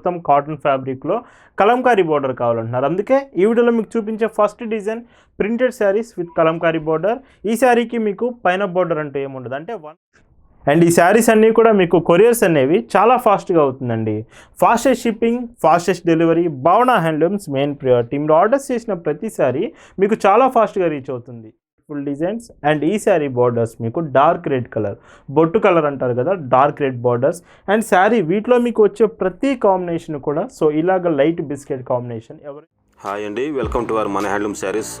మొత్తం కాటన్ ఫ్యాబ్రిక్లో కలంకారీ బోర్డర్ కావాలంటున్నారు. అందుకే ఈ వీడియోలో మీకు చూపించే first design printed saris with kalamkari border ఈ శారీకి మీకు పైన బోర్డర్ అంటే ఏముండదు. అంటే వన్ అండ్ ఈ శారీస్ అన్నీ కూడా మీకు కొరియర్స్ అనేవి చాలా ఫాస్ట్గా అవుతుందండి. Fastest shipping fastest delivery Bhavana handlooms main priority మీరు ఆర్డర్స్ చేసిన ప్రతిసారి మీకు చాలా ఫాస్ట్గా రీచ్ అవుతుంది. ఫుల్ డిజైన్స్ అండ్ ఈ శారీ బార్డర్స్ మీకు డార్క్ రెడ్ కలర్ బొట్టు కలర్ అంటారు కదా dark red borders and sari వీటిలో మీకు వచ్చే ప్రతి కాంబినేషన్ కూడా సో ఇలాగ లైట్ బిస్కెట్ కాంబినేషన్ ఎవరు హాయ్ అండి వెల్కమ్ టు అవర్ మన హ్యాండ్లూమ్ శారీస్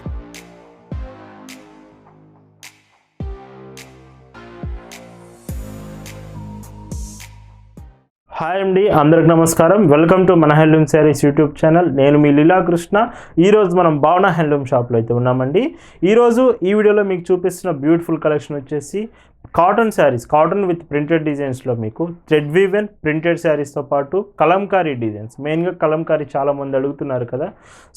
హాయ్ అండి అందరికి నమస్కారం. వెల్కమ్ టు మన హ్యాండ్లూమ్ శారీస్ యూట్యూబ్ ఛానల్ నేను మీ లీలాకృష్ణ ఈరోజు మనం భావన హ్యాండ్లూమ్ షాప్లో అయితే ఉన్నామండి ఈరోజు ఈ వీడియోలో మీకు చూపిస్తున్న బ్యూటిఫుల్ కలెక్షన్ వచ్చేసి cotton saris cotton with printed డిజైన్స్లో మీకు థ్రెడ్ వీవెన్ ప్రింటెడ్ శారీస్తో పాటు కలంకారీ డిజైన్స్ మెయిన్గా కలంకారీ చాలా మంది అడుగుతున్నారు కదా.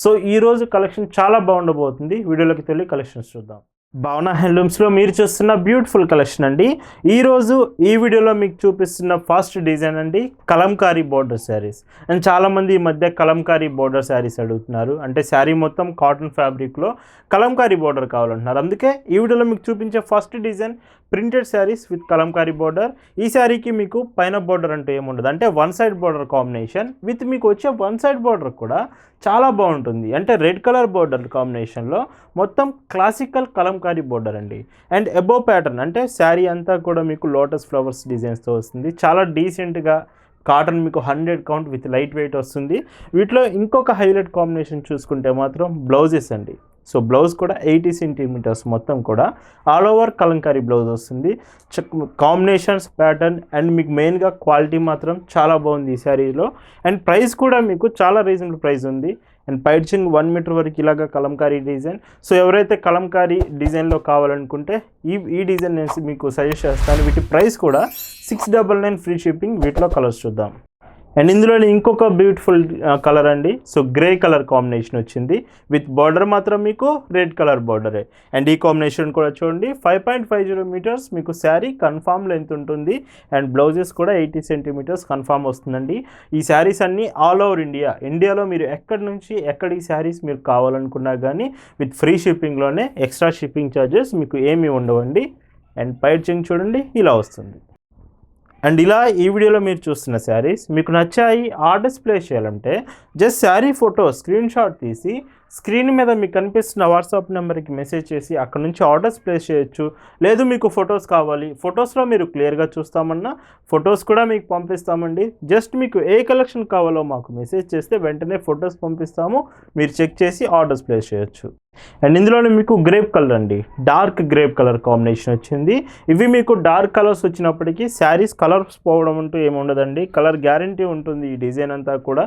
సో ఈరోజు కలెక్షన్ చాలా బాగుండబోతుంది. వీడియోలోకి తెలియ కలెక్షన్స్ చూద్దాం. భావన హ్యాండ్లూమ్స్లో మీరు చూస్తున్న బ్యూటిఫుల్ కలెక్షన్ అండి. ఈరోజు ఈ వీడియోలో మీకు చూపిస్తున్న ఫస్ట్ డిజైన్ అండి కలంకారీ బోర్డర్ శారీస్. అండ్ చాలామంది ఈ మధ్య కలంకారీ బోర్డర్ శారీస్ అడుగుతున్నారు. అంటే శారీ మొత్తం కాటన్ ఫ్యాబ్రిక్లో కలంకారీ బోర్డర్ కావాలంటున్నారు. అందుకే ఈ వీడియోలో మీకు చూపించే first design printed saris with kalamkari border. ఈ శారీకి మీకు పైన బోర్డర్ అంటే ఏముండదు. అంటే one side border combination with మీకు వచ్చే వన్ సైడ్ బోర్డర్ కూడా చాలా బాగుంటుంది. అంటే రెడ్ కలర్ బోర్డర్ కాంబినేషన్లో మొత్తం క్లాసికల్ కలం కలంకారీ బోర్డర్ అండి. అండ్ ఎబో ప్యాటర్న్ అంటే శారీ అంతా కూడా మీకు లోటస్ ఫ్లవర్స్ డిజైన్స్తో వస్తుంది. చాలా డీసెంట్గా కాటన్ మీకు hundred count with light weight వస్తుంది. వీటిలో ఇంకొక హైలైట్ కాంబినేషన్ చూసుకుంటే మాత్రం బ్లౌజెస్ అండి. సో బ్లౌజ్ కూడా ఎయిటీ సెంటీమీటర్స్ మొత్తం కూడా. ఆల్ ఓవర్ కలంకారీ బ్లౌజ్ వస్తుంది. కాంబినేషన్స్ ప్యాటర్న్ అండ్ మీకు మెయిన్గా క్వాలిటీ మాత్రం చాలా బాగుంది ఈ శారీలో. అండ్ ప్రైస్ కూడా మీకు చాలా రీజనబుల్ ప్రైస్ ఉంది. అండ్ పైడ్చింగ్ వన్ మీటర్ వరకు ఇలాగా కలంకారీ డిజైన్. సో ఎవరైతే కలంకారీ డిజైన్లో కావాలనుకుంటే ఈ ఈ డిజైన్ నేను మీకు సజెస్ట్ చేస్తాను. వీటి ప్రైస్ కూడా six double nine free shipping. వీటిలో కలర్స్ చూద్దాం. అండ్ ఇందులోనే ఇంకొక బ్యూటిఫుల్ కలర్ అండి. సో గ్రే కలర్ కాంబినేషన్ వచ్చింది. విత్ బార్డర్ మాత్రం మీకు రెడ్ కలర్ బార్డరే అండ్ ఈ కాంబినేషన్ కూడా చూడండి. Five point five zero metres మీకు శారీ కన్ఫామ్ లెంత్ ఉంటుంది. అండ్ బ్లౌజెస్ కూడా ఎయిటీ సెంటీమీటర్స్ కన్ఫామ్ వస్తుందండి. ఈ శారీస్ అన్నీ ఆల్ ఓవర్ ఇండియా ఇండియాలో మీరు ఎక్కడి నుంచి ఎక్కడ ఈ శారీస్ మీరు కావాలనుకున్నా కానీ విత్ ఫ్రీ షిప్పింగ్లోనే ఎక్స్ట్రా షిప్పింగ్ ఛార్జెస్ మీకు ఏమీ ఉండవండి. అండ్ పైర్చింగ్ చూడండి ఇలా వస్తుంది. అండ్ ఇలా ఈ వీడియోలో మీరు చూస్తున్న శారీస్ మీకు నచ్చాయి ఆర్డర్స్ ప్లేస్ చేయాలంటే just sari photo screen shot తీసి స్క్రీన్ మీద మీకు కనిపిస్తున్న వాట్సాప్ నెంబర్కి మెసేజ్ చేసి అక్కడ నుంచి ఆర్డర్స్ ప్లేస్ చేయొచ్చు. లేదు మీకు ఫొటోస్ కావాలి. ఫొటోస్లో మీరు క్లియర్గా చూస్తామన్నా ఫొటోస్ కూడా మీకు పంపిస్తామండి. జస్ట్ మీకు ఏ కలెక్షన్ కావాలో మాకు మెసేజ్ చేస్తే వెంటనే ఫొటోస్ పంపిస్తాము. మీరు చెక్ చేసి ఆర్డర్స్ ప్లేస్ చేయొచ్చు. అండ్ ఇందులోనే మీకు గ్రేప్ కలర్ అండి. డార్క్ గ్రేప్ కలర్ కాంబినేషన్ వచ్చింది. ఇవి మీకు డార్క్ కలర్స్ వచ్చినప్పటికీ శారీస్ కలర్స్ పోవడం అంటూ ఏమి ఉండదండి. కలర్ గ్యారంటీ ఉంటుంది ఈ డిజైన్ అంతా కూడా.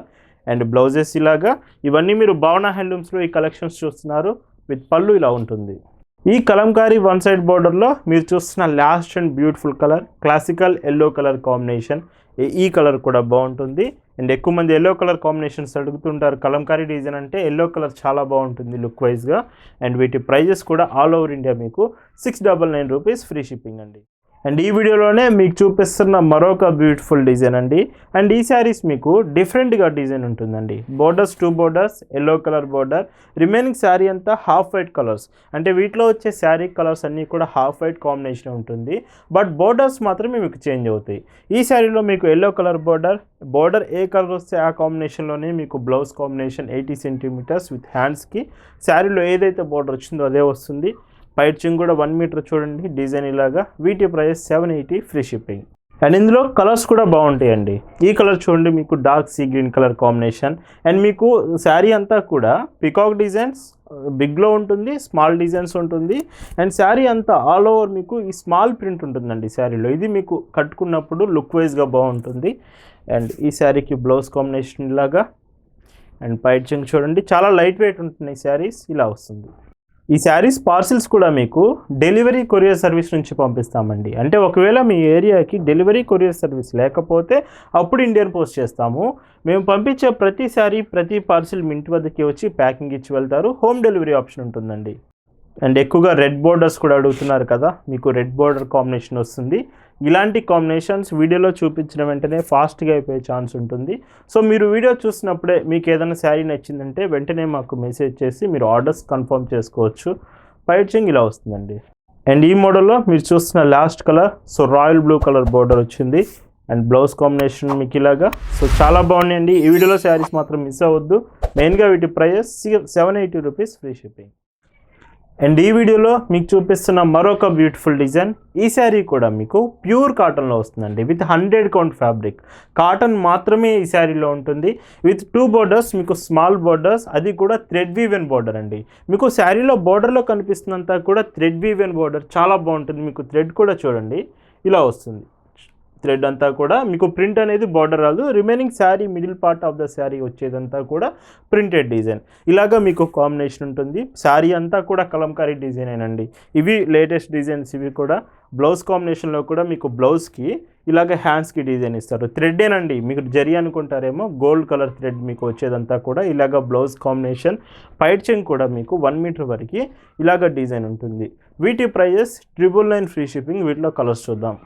అండ్ బ్లౌజెస్ ఇలాగా ఇవన్నీ మీరు భావన హ్యాండ్లూమ్స్లో ఈ కలెక్షన్స్ చూస్తున్నారు విత్ పళ్ళు ఇలా ఉంటుంది. ఈ కలంకారీ వన్ సైడ్ బార్డర్లో మీరు చూస్తున్న last and beautiful colour classical yellow colour combination. ఈ కలర్ కూడా బాగుంటుంది. అండ్ ఎక్కువ మంది ఎల్లో కలర్ కాంబినేషన్స్ అడుగుతుంటారు కలంకారీ డిజైన్ అంటే ఎల్లో కలర్ చాలా బాగుంటుంది లుక్ వైజ్గా. అండ్ వీటి ప్రైజెస్ కూడా ఆల్ ఓవర్ ఇండియా మీకు six double nine rupees free shipping అండి. అండ్ ఈ వీడియోలోనే మీకు చూపిస్తున్న మరొక బ్యూటిఫుల్ డిజైన్ అండి. అండ్ ఈ శారీస్ మీకు డిఫరెంట్గా డిజైన్ ఉంటుందండి. Borders two borders yellow colour border remaining sari అంతా హాఫ్ వైట్ కలర్స్ అంటే వీటిలో వచ్చే శారీ కలర్స్ అన్నీ కూడా హాఫ్ వైట్ కాంబినేషన్ ఉంటుంది. బట్ బోర్డర్స్ మాత్రమే మీకు చేంజ్ అవుతాయి. ఈ శారీలో మీకు ఎల్లో కలర్ బోర్డర్ బోర్డర్ ఏ కలర్ వస్తే ఆ కాంబినేషన్లోనే మీకు blouse combination eighty centimetres with హ్యాండ్స్కి శారీలో ఏదైతే బోర్డర్ వచ్చిందో అదే వస్తుంది. పైచింగ్ కూడా వన్ మీటర్ చూడండి డిజైన్ ఇలాగా. వీటి price seven eighty free shipping and ఇందులో కలర్స్ కూడా బాగుంటాయండి. ఈ కలర్ చూడండి మీకు dark sea green colour combination and మీకు శారీ అంతా కూడా పికాక్ డిజైన్స్ బిగ్లో ఉంటుంది స్మాల్ డిజైన్స్ ఉంటుంది. అండ్ శారీ అంతా ఆల్ ఓవర్ మీకు ఈ స్మాల్ ప్రింట్ ఉంటుందండి శారీలో ఇది మీకు కట్టుకున్నప్పుడు లుక్ వైజ్గా బాగుంటుంది. అండ్ ఈ శారీకి బ్లౌజ్ కాంబినేషన్ ఇలాగా. అండ్ పైచింగ్ చూడండి చాలా లైట్ వెయిట్ ఉంటున్నాయి శారీస్ ఇలా వస్తుంది. ఈ శారీస్ పార్సిల్స్ కూడా మీకు డెలివరీ కొరియర్ సర్వీస్ నుంచి పంపిస్తామండి. అంటే ఒకవేళ మీ ఏరియాకి డెలివరీ కొరియర్ సర్వీస్ లేకపోతే అప్పుడు ఇండియన్ పోస్ట్ చేస్తాము. మేము పంపించే ప్రతి శారీ ప్రతి పార్సిల్ మీ ఇంటి వద్దకి వచ్చి ప్యాకింగ్ ఇచ్చి వెళ్తారు. హోమ్ డెలివరీ ఆప్షన్ ఉంటుందండి. అండ్ ఎక్కువగా రెడ్ బోర్డర్స్ కూడా అడుగుతున్నారు కదా మీకు రెడ్ బోర్డర్ కాంబినేషన్ వస్తుంది. ఇలాంటి కాంబినేషన్స్ వీడియోలో చూపించిన వెంటనే ఫాస్ట్గా అయిపోయే ఛాన్స్ ఉంటుంది. సో మీరు వీడియో చూసినప్పుడే మీకు ఏదైనా శారీ నచ్చిందంటే వెంటనే మాకు మెసేజ్ చేసి మీరు ఆర్డర్స్ కన్ఫర్మ్ చేసుకోవచ్చు. పైచింగ్ ఇలా వస్తుందండి. అండ్ ఈ మోడల్లో మీరు చూస్తున్న last colour so royal blue colour border వచ్చింది. అండ్ బ్లౌజ్ కాంబినేషన్ మీకు ఇలాగా. సో చాలా బాగున్నాయండి. ఈ వీడియోలో శారీస్ మాత్రం మిస్ అవ్వద్దు. మెయిన్గా వీటి price seven eighty rupees free shipping and ఈ వీడియోలో మీకు చూపిస్తున్న మరొక బ్యూటిఫుల్ డిజైన్ ఈ శారీ కూడా మీకు ప్యూర్ కాటన్లో వస్తుందండి. With hundred count fabric. Cotton మాత్రమే ఈ శారీలో ఉంటుంది. విత్ టూ బోర్డర్స్ మీకు స్మాల్ బోర్డర్స్ అది కూడా థ్రెడ్ వీవెన్ బోర్డర్ అండి. మీకు శారీలో బోర్డర్లో కనిపిస్తున్నంత కూడా థ్రెడ్ వీవెన్ బోర్డర్ చాలా బాగుంటుంది. మీకు థ్రెడ్ కూడా చూడండి. ఇలా వస్తుంది. థ్రెడ్ అంతా కూడా మీకు ప్రింట్ అనేది బార్డర్ రాదు. Remaining sari middle part of the sari వచ్చేదంతా కూడా ప్రింటెడ్ డిజైన్. ఇలాగా మీకు కాంబినేషన్ ఉంటుంది. శారీ అంతా కూడా కలంకారీ డిజైన్ అండి ఇవి లేటెస్ట్ డిజైన్స్ ఇవి కూడా బ్లౌజ్ కాంబినేషన్లో కూడా మీకు బ్లౌజ్కి ఇలాగ హ్యాండ్స్కి డిజైన్ ఇస్తారు. థ్రెడ్డేనండి మీకు జరి అనుకుంటారేమో గోల్డ్ కలర్ థ్రెడ్ మీకు వచ్చేదంతా కూడా ఇలాగ బ్లౌజ్ కాంబినేషన్ పైట్ చెంగ్ కూడా మీకు వన్ మీటర్ వరకు ఇలాగ డిజైన్ ఉంటుంది. వీటి prices triple nine free shipping. వీటిలో కలర్స్ చూద్దాం.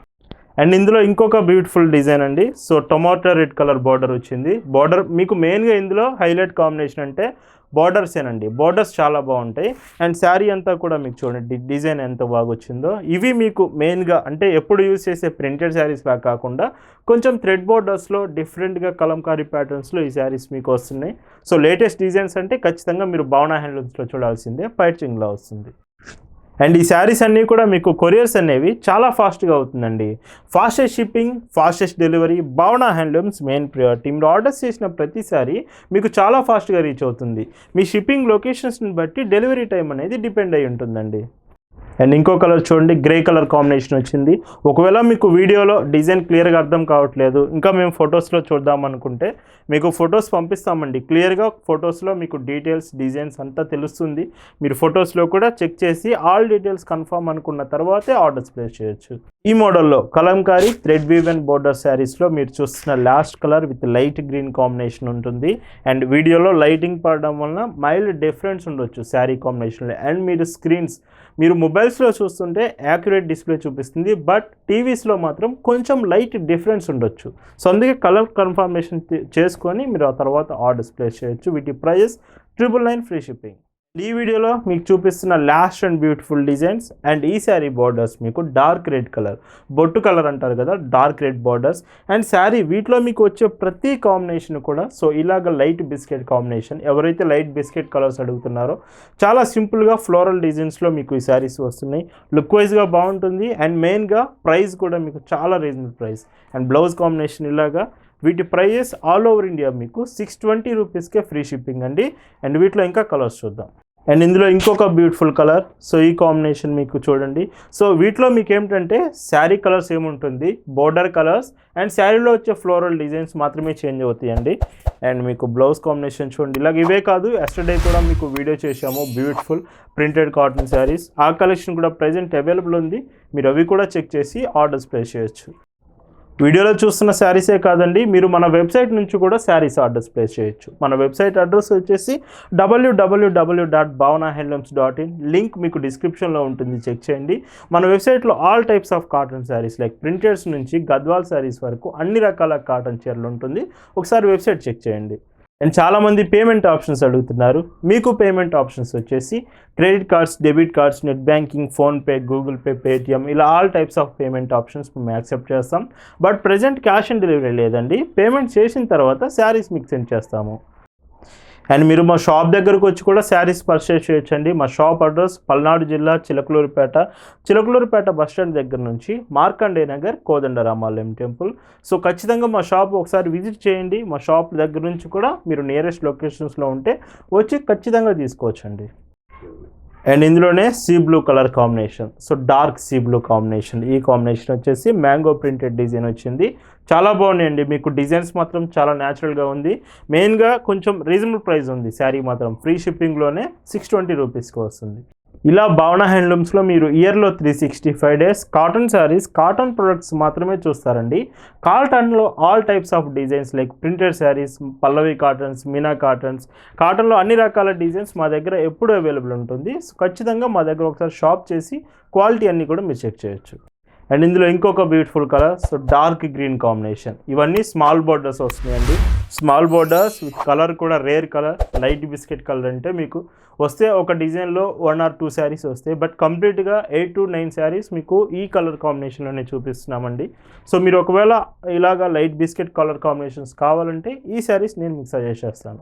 అండ్ ఇందులో ఇంకొక బ్యూటిఫుల్ డిజైన్ అండి. So tomato red colour border వచ్చింది. బార్డర్ మీకు మెయిన్గా ఇందులో హైలైట్ కాంబినేషన్ అంటే బార్డర్సేనండి బార్డర్స్ చాలా బాగుంటాయి. అండ్ శారీ అంతా కూడా మీకు చూడండి డిజైన్ ఎంత బాగొచ్చిందో. ఇవి మీకు మెయిన్గా అంటే ఎప్పుడు యూజ్ చేసే ప్రింటెడ్ శారీస్ లాగా కాకుండా కొంచెం థ్రెడ్ బోర్డర్స్లో డిఫరెంట్గా కలంకారీ ప్యాటర్న్స్లో ఈ శారీస్ మీకు వస్తున్నాయి. సో లేటెస్ట్ డిజైన్స్ అంటే ఖచ్చితంగా మీరు భావన హ్యాండ్లూమ్స్లో చూడాల్సిందే. పైచింగ్లో వస్తుంది. అండ్ ఈ శారీస్ అన్నీ కూడా మీకు కొరియర్స్ అనేవి చాలా ఫాస్ట్గా అవుతుందండి. Fastest shipping fastest delivery Bhavana handlooms main priority. మీరు ఆర్డర్స్ చేసిన ప్రతిసారి మీకు చాలా ఫాస్ట్గా రీచ్ అవుతుంది. మీ షిప్పింగ్ లొకేషన్స్ని బట్టి డెలివరీ టైం అనేది డిపెండ్ అయి ఉంటుందండి. అండ్ ఇంకో కలర్ చూడండి గ్రే కలర్ కాంబినేషన్ వచ్చింది. ఒకవేళ మీకు వీడియోలో డిజైన్ క్లియర్గా అర్థం కావట్లేదు ఇంకా మేము ఫొటోస్లో చూద్దాం అనుకుంటే మీకు ఫొటోస్ పంపిస్తామండి. క్లియర్గా ఫొటోస్లో మీకు డీటెయిల్స్ డిజైన్స్ అంతా తెలుస్తుంది. మీరు ఫొటోస్లో కూడా చెక్ చేసి ఆల్ డీటెయిల్స్ కన్ఫర్మ్ అనుకున్న తర్వాతే ఆర్డర్స్ ప్లేస్ చేయొచ్చు. ఈ మోడల్లో కలంకారీ థ్రెడ్ వీవెన్ బోర్డర్ శారీస్లో మీరు చూస్తున్న last colour with light green combination ఉంటుంది. అండ్ వీడియోలో లైటింగ్ పడడం వలన మైల్డ్ డిఫరెన్స్ ఉండొచ్చు శారీ కాంబినేషన్లో. అండ్ మీరు స్క్రీన్స్ మీరు మొబైల్ సెల్స్లో చూస్తుంటే యాక్యురేట్ డిస్ప్లే చూపిస్తుంది బట్ టీవీస్లో మాత్రం కొంచెం లైట్ డిఫరెన్స్ ఉండొచ్చు. సో అందుకే కలర్ కన్ఫర్మేషన్ చేసుకొని మీరు ఆ తర్వాత ఆర్డర్స్ ప్లేస్ చేయొచ్చు. వీటి prices triple nine free shipping ఈ వీడియోలో మీకు చూపిస్తున్న last and beautiful designs and ఈ శారీ బార్డర్స్ మీకు డార్క్ రెడ్ కలర్ బొట్టు కలర్ అంటారు కదా dark red borders and sari వీటిలో మీకు వచ్చే ప్రతి కాంబినేషన్ కూడా సో ఇలాగ లైట్ బిస్కెట్ కాంబినేషన్ ఎవరైతే లైట్ బిస్కెట్ కలర్స్ అడుగుతున్నారో చాలా సింపుల్గా ఫ్లోరల్ డిజైన్స్లో మీకు ఈ శారీస్ వస్తున్నాయి. లుక్ వైజ్గా బాగుంటుంది అండ్ మెయిన్గా ప్రైస్ కూడా మీకు చాలా reasonable price and blouse combination ఇలాగా వీటి ప్రైజెస్ ఆల్ ఓవర్ ఇండియా మీకు సిక్స్ ట్వంటీ రూపీస్కే ఫ్రీ షిప్పింగ్ అండి. అండ్ వీటిలో ఇంకా కలర్స్ చూద్దాం. అండ్ ఇందులో ఇంకొక బ్యూటిఫుల్ కలర్. సో ఈ కాంబినేషన్ మీకు చూడండి. సో వీటిలో మీకు ఏమిటంటే శారీ కలర్స్ ఏముంటుంది? Border colours. అండ్ శారీలో వచ్చే ఫ్లోరల్ డిజైన్స్ మాత్రమే చేంజ్ అవుతాయండి. అండ్ మీకు బ్లౌజ్ కాంబినేషన్ చూడండి. ఇలాగ ఇవే కాదు ఎస్టర్డే కూడా మీకు వీడియో చేశాము. Beautiful printed cotton saris. ఆ కలెక్షన్ కూడా ప్రజెంట్ అవైలబుల్ ఉంది. మీరు అవి కూడా చెక్ చేసి ఆర్డర్స్ ప్లేస్ చేయొచ్చు. వీడియోలో చూస్తున్న శారీసే కాదండి మీరు మన వెబ్సైట్ నుంచి కూడా శారీస్ ఆర్డర్స్ ప్లేస్ చేయొచ్చు. మన వెబ్సైట్ అడ్రస్ వచ్చేసి W W W dot Bhavana handlooms dot in link మీకు డిస్క్రిప్షన్లో ఉంటుంది చెక్ చేయండి. మన వెబ్సైట్లో all types of cotton saris like printeds నుంచి గద్వాల్ శారీస్ వరకు అన్ని రకాల కాటన్ చీరలు ఉంటుంది. ఒకసారి వెబ్సైట్ చెక్ చేయండి. అండ్ చాలామంది పేమెంట్ ఆప్షన్స్ అడుగుతున్నారు. మీకు పేమెంట్ ఆప్షన్స్ వచ్చేసి credit cards debit cards net banking PhonePe Google Pay Paytm ఇలా all types of payment options మేము యాక్సెప్ట్ చేస్తాం. But present cash on delivery లేదండి. పేమెంట్ చేసిన తర్వాత శారీస్ మీకు సెండ్ చేస్తాము. అండ్ మీరు మా షాప్ దగ్గరకు వచ్చి కూడా శారీస్ పర్చేస్ చేయొచ్చండి. మా షాప్ అడ్రస్ పల్నాడు జిల్లా చిలకలూరుపేట. చిలకలూరుపేట బస్ స్టాండ్ దగ్గర నుంచి మార్కండే నగర్ కోదండరామాలయం టెంపుల్. సో ఖచ్చితంగా మా షాప్ ఒకసారి విజిట్ చేయండి. మా షాప్ దగ్గర నుంచి కూడా మీరు నియరెస్ట్ లొకేషన్స్లో ఉంటే వచ్చి ఖచ్చితంగా తీసుకోవచ్చండి. అండ్ ఇందులోనే sea blue colour combination so dark sea blue combination ఈ కాంబినేషన్ వచ్చేసి మ్యాంగో ప్రింటెడ్ డిజైన్ వచ్చింది. చాలా బాగున్నాయండి. మీకు డిజైన్స్ మాత్రం చాలా న్యాచురల్గా ఉంది. మెయిన్గా కొంచెం రీజనబుల్ ప్రైస్ ఉంది. శారీ మాత్రం. ఫ్రీ షిప్పింగ్లోనే సిక్స్ ట్వంటీ రూపీస్కి వస్తుంది. ఇలా భావన హ్యాండ్లూమ్స్లో మీరు ఇయర్లో three sixty five days cotton saris cotton products మాత్రమే చూస్తారండి. కాటన్లో all types of designs like printed saris Pallavi cottons Meena cottons కాటన్లో అన్ని రకాల డిజైన్స్ మా దగ్గర ఎప్పుడూ అవైలబుల్ ఉంటుంది. ఖచ్చితంగా మా దగ్గర ఒకసారి షాప్ చేసి క్వాలిటీ అన్నీ కూడా మీరు చెక్ చేయొచ్చు. అండ్ ఇందులో ఇంకొక beautiful colour so dark green combination ఇవన్నీ స్మాల్ బోర్డర్స్ వస్తున్నాయండి. స్మాల్ బోర్డర్స్ విత్ కలర్ కూడా rare colour light biscuit colour అంటే మీకు వస్తే ఒక డిజైన్లో వన్ ఆర్ టూ శారీస్ వస్తాయి. బట్ కంప్లీట్గా ఎయిట్ టు నైన్ శారీస్ మీకు ఈ కలర్ కాంబినేషన్లోనే చూపిస్తున్నామండి. సో మీరు ఒకవేళ ఇలాగా లైట్ బిస్కెట్ కలర్ కాంబినేషన్స్ కావాలంటే ఈ శారీస్ నేను మీకు సజెస్ట్ చేస్తాను.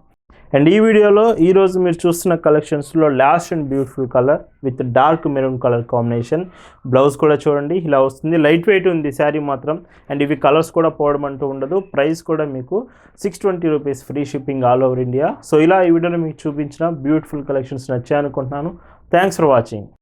అండ్ ఈ వీడియోలో ఈరోజు మీరు చూస్తున్న కలెక్షన్స్లో last and beautiful colour with dark maroon colour combination blouse కూడా చూడండి ఇలా వస్తుంది. లైట్ వెయిట్ ఉంది శారీ మాత్రం. అండ్ ఇవి కలర్స్ కూడా పోవడం అంటూ ఉండదు. ప్రైస్ కూడా మీకు six twenty rupees free shipping all over India so ఇలా ఈ వీడియోలో మీకు చూపించిన beautiful collections నచ్చాయనుకుంటున్నాను. Thanks for watching